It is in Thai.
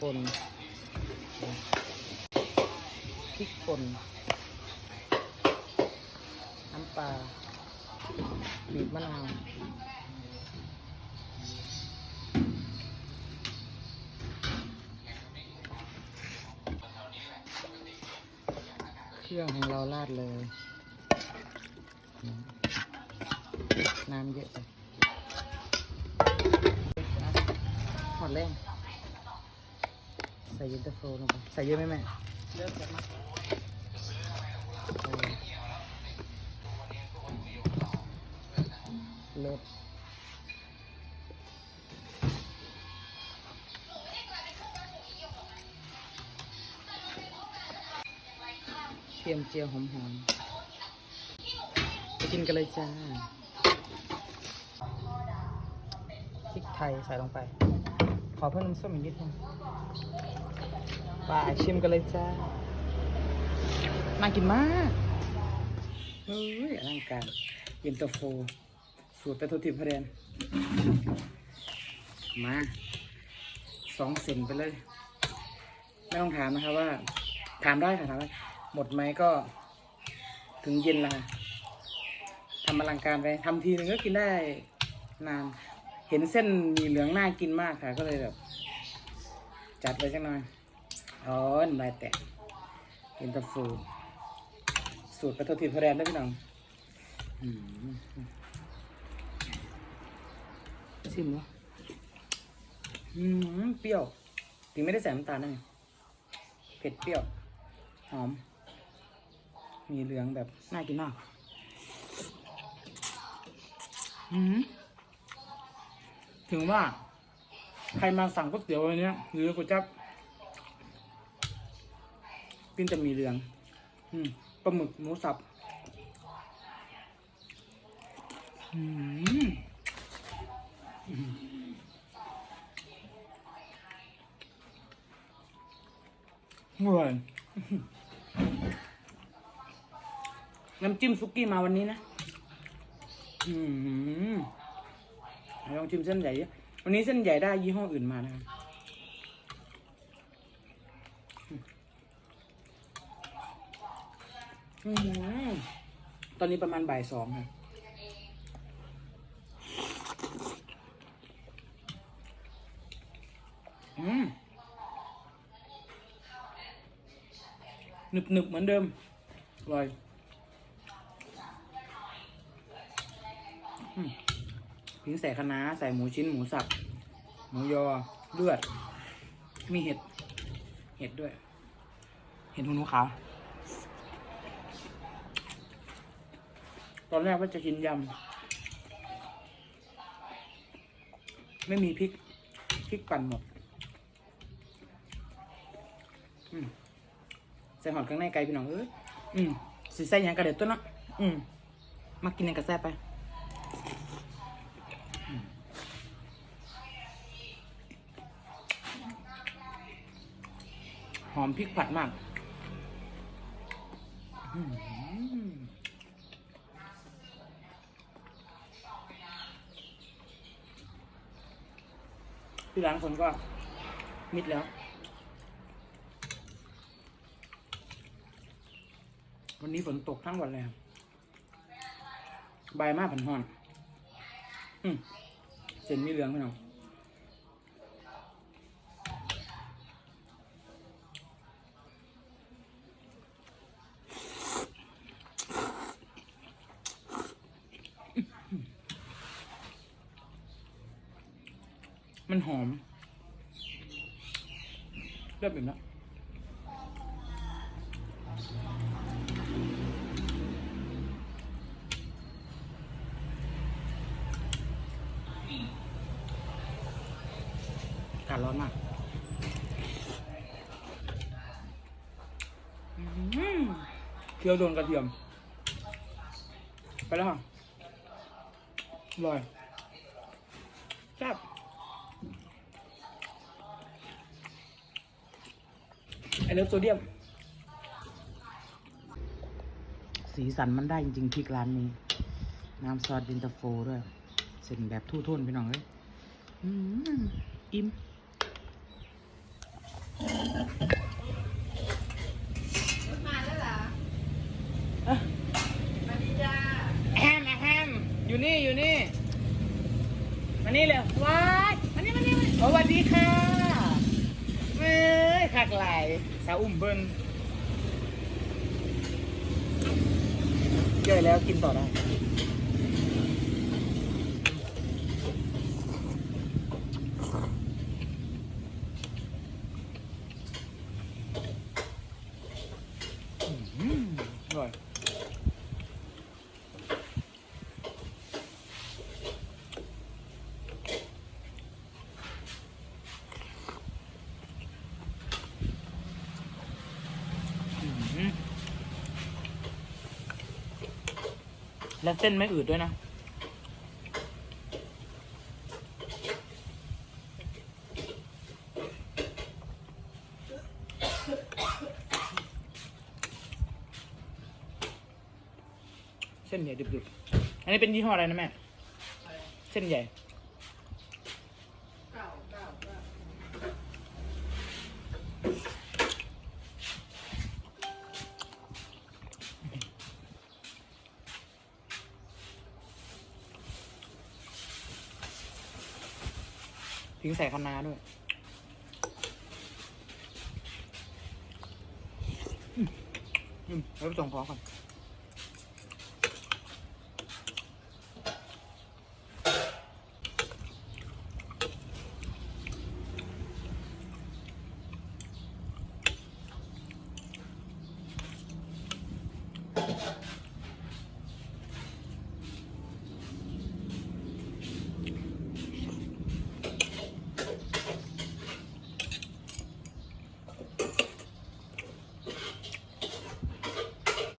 ป่นพริกป่นน้ำปลาบีบมะนาวเครื่องของเราราดเลย น้ำเยอะไปหอดแรง ใส่เย็นตาโฟลงไปใส่เยอะไหมแม่เยอะมากเลิศเตรียมเจียวหอมๆไปกินกันเลยจ้าพริกไทยใส่ลงไป ขอเพิ่มน้ำส้มอีกนิดนึงไปชิมกันเลยจ้าน่ากินมากเฮ้ยอลังการเย็นตาโฟ สูตรไปทุกทิพย์พรนมาสองเซนไปเลย ไม่ต้องถามนะครับว่า ถามได้ค่ะถามได้หมดไหมก็ ถึงเย็นละค่ะทำอลังการไปทำทีนึงก็กินได้นาน เห็นเส้นมีเหลืองน่ากินมากค่ะ ก็เลยแบบ จัดเลยจังหน่อยอ๋อน้ำลายแตกเย็นตาโฟสูตรปลาทูทิพย์พระแดนได้พี่น้องอืมชิมวะอืมเปรี้ยวถึงไม่ได้ใส่น้ำตาลนะเนี่ยเผ็ดเปรี้ยว หอม มีเหลืองแบบ น่ากินมาก อืม ถึงว่า ใครมาสั่งก๋วยเตี๋ยววันนี้หรือก๋วยจั๊บกินแต่หมีเหลือง อืมปลาหมึกหมูสับอืมอืมอร่อยน้ำจิ้มซุกี้มาวันนี้นะ อืม ลองชิมเส้นใหญ่วันนี้เส้นใหญ่ได้ยี่ห้ออื่นมานะครับอืมตอนนี้ประมาณบ่ายสองครับอืมหนึบหนึบเหมือนเดิมอร่อย อืม พริกใส่คะน้าใส่หมูชิ้นหมูสับ หมูยอเลือด มีเห็ด เห็ดด้วย เห็ดหูหนูขาว ตอนแรกว่าจะกินยำ ไม่มีพริก พริกปั่นหมดมใส่หอดข้างในไก่พี่น้องเอ้ยอืมสิใส่ยังกระเด็ดตัวเนาะอืมมากินยังกระแซ่บไป อมพริกผัดมากที่ร้านคนก็มิดแล้ว วันนี้ฝนตกทั้งวันเลยครับใบมากผันหอน อืมเส้นมีเหลืองพี่น้อง มันหอม เริ่มอิ่มแล้วอากาศร้อนมากอื้อหือเคี่ยวโดนกระเทียม ไปแล้วค่ะอร่อยแซ่บ ไอเลิฟโซเดียม สีสันมันได้จริงๆพริกร้านนี้ น้ำซอสดินตาโฟด้วยเส้นแบบทู่ท่นพี่น้องเอ้ยอืมอิ่มมาแล้วเหรออะมาดีจ้าแฮมแฮมอยู่นี่อยู่นี่ มานี่เลยว้ายมานี่มานี่มานี่โอ้สวัสดีค่ะเอ้ยขากไหลายสาวอุ้มเบิ้ลเจอแล้วกินต่อได้ อืมอร่อยอืม และเส้นไม่อืดด้วยนะ เส้นใหญ่ดึบๆ อันนี้เป็นยี่ห้ออะไรนะแม่ เส้นใหญ่ เก่าเก่าเก่า ทิ้งใส่คะน้าด้วย อืมอืมแล้วไปส่งพอก่อน